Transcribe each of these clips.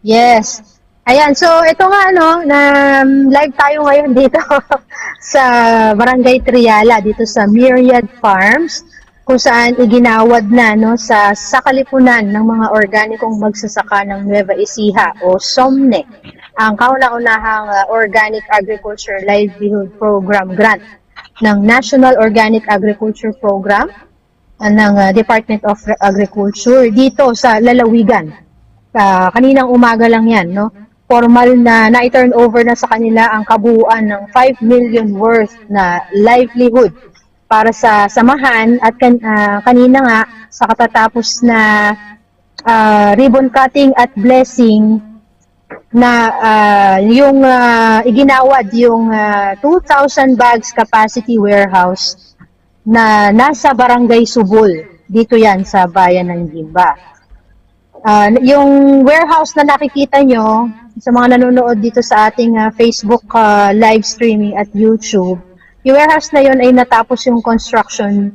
Yes. Ayan, so ito nga ano, na um, live tayo ngayon dito sa Barangay Triala dito sa Myriad Farms kung saan iginawad na no sa sakalipunan ng mga organikong magsasaka ng Nueva Ecija o SOMNE ang kauna-unahang uh, Organic Agriculture Livelihood Program grant ng National Organic Agriculture Program uh, ng uh, Department of Agriculture dito sa Lalawigan. Ah, kaninang umaga lang yan, no? Formal na na-turn over na sa kanila ang kabuuan ng 5 million worth na livelihood para sa samahan at kan, ah, kanina nga sa katatapos na ah, ribbon cutting at blessing na ah, yung ah, iginawad yung ah, 2,000 bags capacity warehouse na nasa Barangay Subul. Dito yan sa bayan ng Gimba. Ah, yung warehouse na nakikita nyo sa mga nanonood dito sa ating ah, Facebook ah, live streaming at YouTube, yung warehouse na yon ay natapos yung construction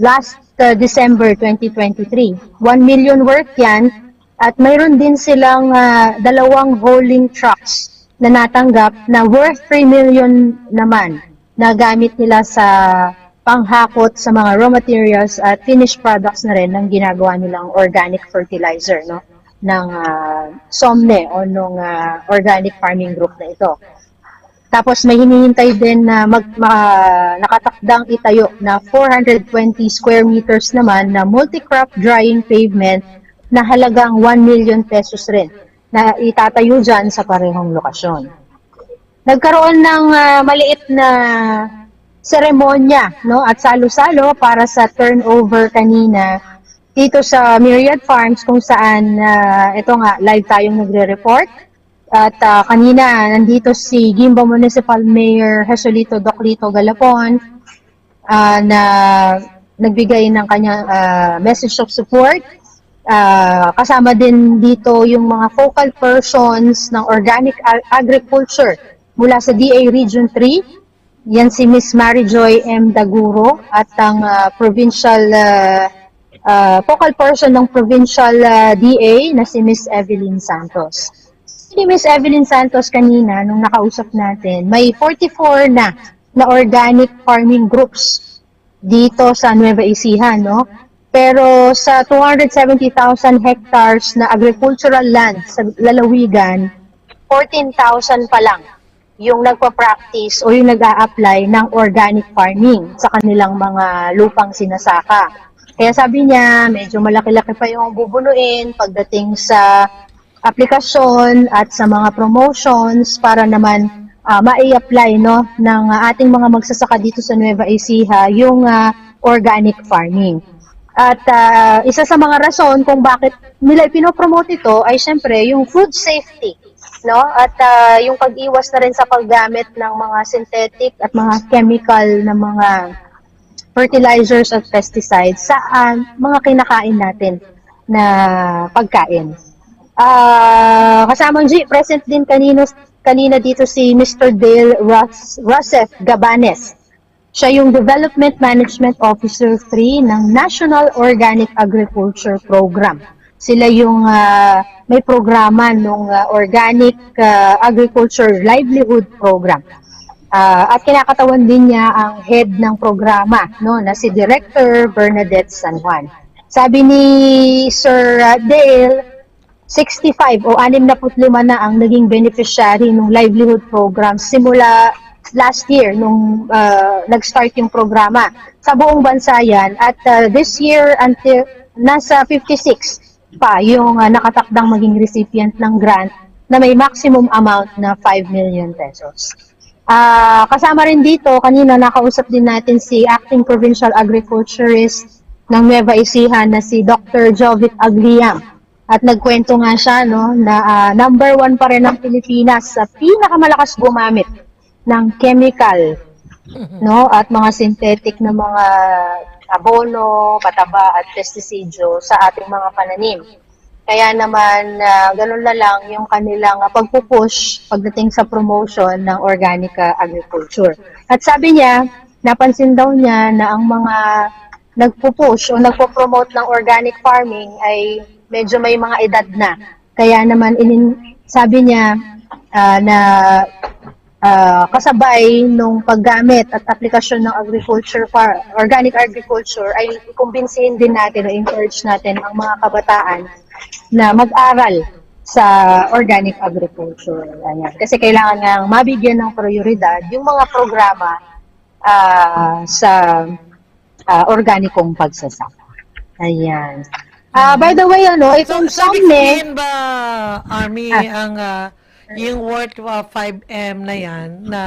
last ah, December 2023. 1 million worth yan at mayroon din silang ah, dalawang hauling trucks na natanggap na worth 3 million naman na gamit nila sa panghakot sa mga raw materials at finished products na rin ng ginagawa nilang organic fertilizer no ng ah, SOMNE o nung ah, organic farming group na ito. Tapos may hinihintay din na mag, ma- nakatakdang itayo na 420 square meters naman na multi-crop drying pavement na halagang 1 million pesos rin na itatayo dyan sa parehong lokasyon. Nagkaroon ng ah, maliit na seremonya no? At salo-salo para sa turnover kanina dito sa Myriad Farms kung saan ah, ito nga live tayong nagre-report. At ah, kanina nandito si Gimba Municipal Mayor Jesolito Doclito Galapon ah, na nagbigay ng kanyang ah, message of support. Ah, kasama din dito yung mga focal persons ng organic ag- agriculture mula sa DA Region 3 yan si Miss Mary Joy M. Daguro at ang ah, provincial ah, ah, focal person ng provincial ah, DA na si Miss Evelyn Santos. Si Miss Evelyn Santos kanina nung nakausap natin, may 44 na na organic farming groups dito sa Nueva Ecija, no? Pero sa 270,000 hectares na agricultural land sa lalawigan, 14,000 pa lang yung nagpa-practice o yung nag-a-apply ng organic farming sa kanilang mga lupang sinasaka. Kaya sabi niya, medyo malaki-laki pa yung bubunuin pagdating sa aplikasyon at sa mga promotions para naman ah, mai-apply no, ng ating mga magsasaka dito sa Nueva Ecija yung ah, organic farming. At ah, isa sa mga rason kung bakit nila pinopromote ito ay syempre yung food safety, no? At ah, yung pag-iwas na rin sa paggamit ng mga synthetic at mga chemical na mga fertilizers at pesticides sa ah, mga kinakain natin na pagkain. Ah, kasamang G, present din kanino, kanina dito si Mr. Dale Ross, Rossef Gabanes. Siya yung Development Management Officer 3 ng National Organic Agriculture Program. Sila yung ah, may programa ng Organic ah, Agriculture Livelihood Program. Ah, at kinakatawan din niya ang head ng programa no na si Director Bernadette San Juan. Sabi ni Sir Dale, 65 o 65 na ang naging beneficiary ng livelihood program simula last year nung uh, nag-start yung programa sa buong bansa yan at uh, this year until nasa 56 pa yung uh, nakatakdang maging recipient ng grant na may maximum amount na 5 million pesos. Ah, kasama rin dito, kanina nakausap din natin si Acting Provincial Agriculturist ng Nueva Ecija na si Dr. Jovit Agliam. At nagkwento nga siya no, na ah, number one pa rin ng Pilipinas sa pinakamalakas gumamit ng chemical no at mga synthetic na mga abono, pataba at pestisidyo sa ating mga pananim. Kaya naman ah, ganun na lang yung kanilang ah, pagpupush pagdating sa promotion ng organic ah, agriculture. At sabi niya, napansin daw niya na ang mga nagpupush o nagpo-promote ng organic farming ay medyo may mga edad na Kaya naman inin, sabi niya ah, na ah, kasabay nung paggamit at aplikasyon ng agriculture far, organic agriculture ay kumbinsihin din natin o encourage natin ang mga kabataan na mag-aral sa organic agriculture. Ayan. Kasi kailangan nga mabigyan ng prioridad yung mga programa ah, sa ah, organikong pagsasaka. Ayan. Ah, by the way, ano, itong so SOMNE, sabihin ba, Army, Ah. ang ah, yung worth uh, 5M na yan, na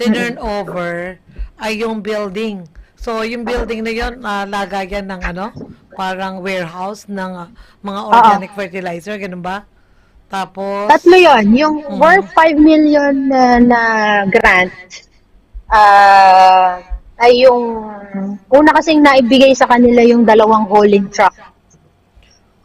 turn over, ay yung building. So, yung building na yun, uh, lagayan ng ano, parang warehouse ng ah, mga organic fertilizer, ganun ba? Tapos, Tatlo yon Yung Mhm. worth 5 million na, na grant, ah ay yung una kasing naibigay sa kanila yung dalawang hauling truck.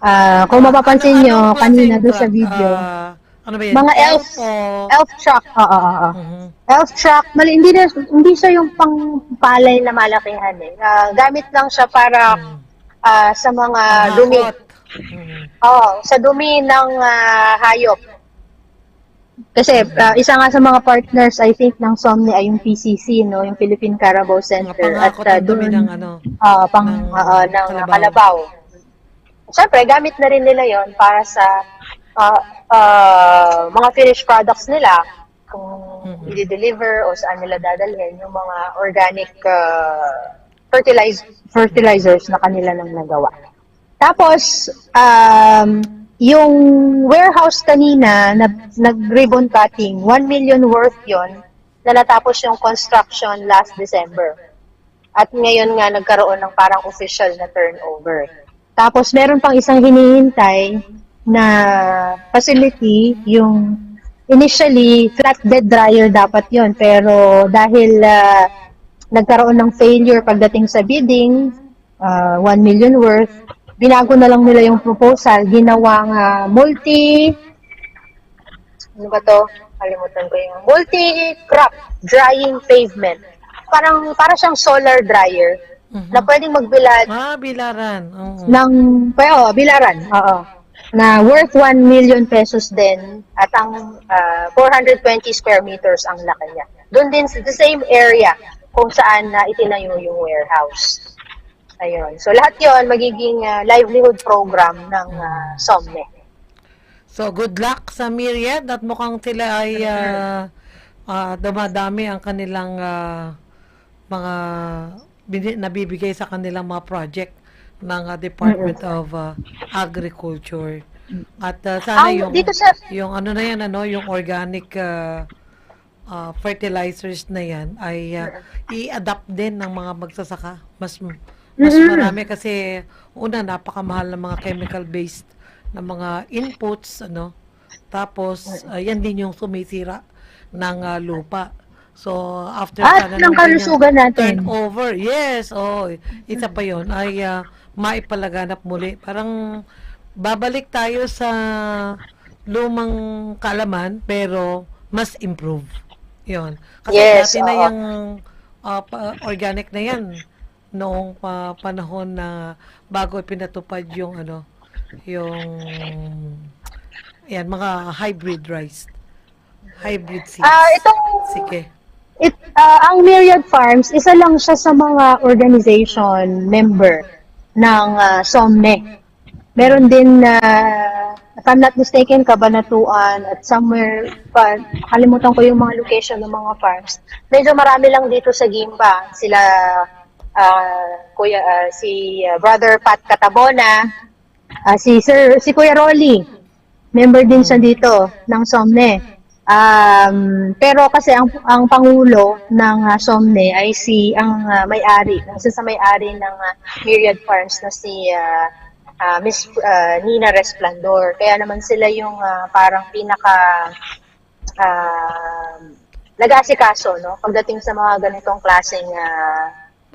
Ah, kung mapapansin nyo, anong kanina doon sa video, Ah, ano ba yan? mga elf, o... elf truck, oo, oo, oo. Mhm. Elf truck, mali, hindi, na, hindi siya yung pangpalay na malakihan eh. Ah, gamit lang siya para Mhm. ah, sa mga dumi. Pangakot. Mhm. Oo, sa dumi ng ah, hayop. Kasi ah, isa nga sa mga partners I think ng SOMNI ay yung PCC no, yung Philippine Carabao Mga Center pangakot ah, ng dumi doon, ng ano. ah, pang ng ah, ng Kalabaw. Kalabaw. Siyempre, gamit na rin nila yon para sa ah, ah, mga finished products nila kung Mhm. i-deliver o saan nila dadalhin yung mga organic ah, fertilize, fertilizers na kanila nang nagawa. Tapos, um, yung warehouse kanina, na, nag-ribbon cutting, 1 million worth yon na natapos yung construction last December. At ngayon nga nagkaroon ng parang official na turnover. Tapos meron pang isang hinihintay na facility, yung initially flatbed dryer dapat yon pero dahil ah, nagkaroon ng failure pagdating sa bidding, ah, 1 million worth, binago na lang nila yung proposal, ginawang ah, multi, ano ba to? Kalimutan ko yung multi-crop drying pavement. Parang, para siyang solar dryer Mhm. na pwedeng magbilad Ah, bilaran. Oo. ng, pero, bilaran, oo, na worth 1 million pesos din at ang ah, 420 square meters ang laki niya. Doon din sa the same area kung saan na itinayo yung warehouse. Ayun. So lahat 'yon magiging ah, livelihood program ng uh, SOMNE. So, good luck sa Myriad at mukhang sila ay ah, ah, dumadami ang kanilang ah, mga nabibigay sa kanilang mga project ng ah, Department of ah, Agriculture. At ah, sana yung dito sa yung ano na yan ano, yung organic ah, ah, fertilizers na yan ay ah, i-adapt din ng mga magsasaka. Mas mas marami kasi una napakamahal ng mga chemical based na mga inputs ano. Tapos ah, yan din yung sumisira ng ah, lupa. So after at sana ng kalusugan natin. turnover, yes, oh, isa pa yon ay ah, maipalaganap muli. Parang babalik tayo sa lumang kalaman pero mas improve. Yon. Kasi Yes, dati na oo. yung pa- organic na yan noong pa- panahon na bago pinatupad yung ano yung yan mga hybrid rice hybrid seeds Ah, itong sige It, ah, ang Myriad Farms, isa lang siya sa mga organization member ng ah, SOMNE. Meron din na, if I'm not mistaken, Kabanatuan at somewhere, pa, kalimutan ko yung mga location ng mga farms. Medyo marami lang dito sa Gimba. Sila, ah, kuya, ah, si ah, Brother Pat Catabona, ah, si Sir, si Kuya Rolly, member din siya dito ng SOMNE. Um, pero kasi ang ang pangulo ng uh, SOMNE ay si ang ah, may-ari, isa sa may-ari ng ah, Myriad Farms na si ah, ah, Miss ah, Nina Resplandor. Kaya naman sila yung ah, parang pinaka ah, nag-aasikaso no pagdating sa mga ganitong klaseng ah,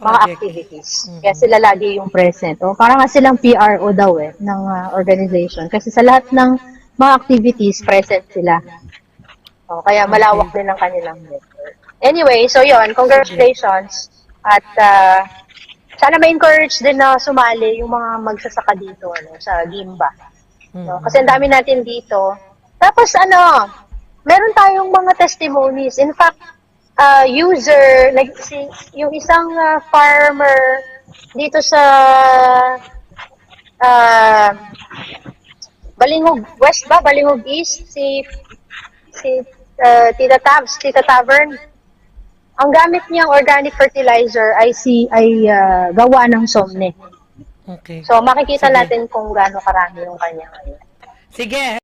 mga Project. activities. Mhm. Kaya sila lagi yung present. O, parang nga silang PRO daw eh ng ah, organization kasi sa lahat ng mga activities present sila. O, kaya malawak din ang kanilang network. Anyway, so yon congratulations. At ah, sana ma-encourage din na sumali yung mga magsasaka dito ano, sa Gimba. No? Kasi ang dami natin dito. Tapos ano, meron tayong mga testimonies. In fact, uh, user, like si, yung isang uh, farmer dito sa uh, Balingog West ba? Balingog East? Si si uh, Tita Tabs, Tita Tavern. Ang gamit niyang organic fertilizer ay si ay uh, gawa ng somne. Okay. So makikita Sige. natin kung gaano karami yung kanya. Sige.